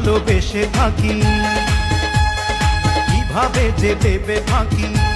ভালোবেসে থাকি। কীভাবে যে দেবে ফাঁকি?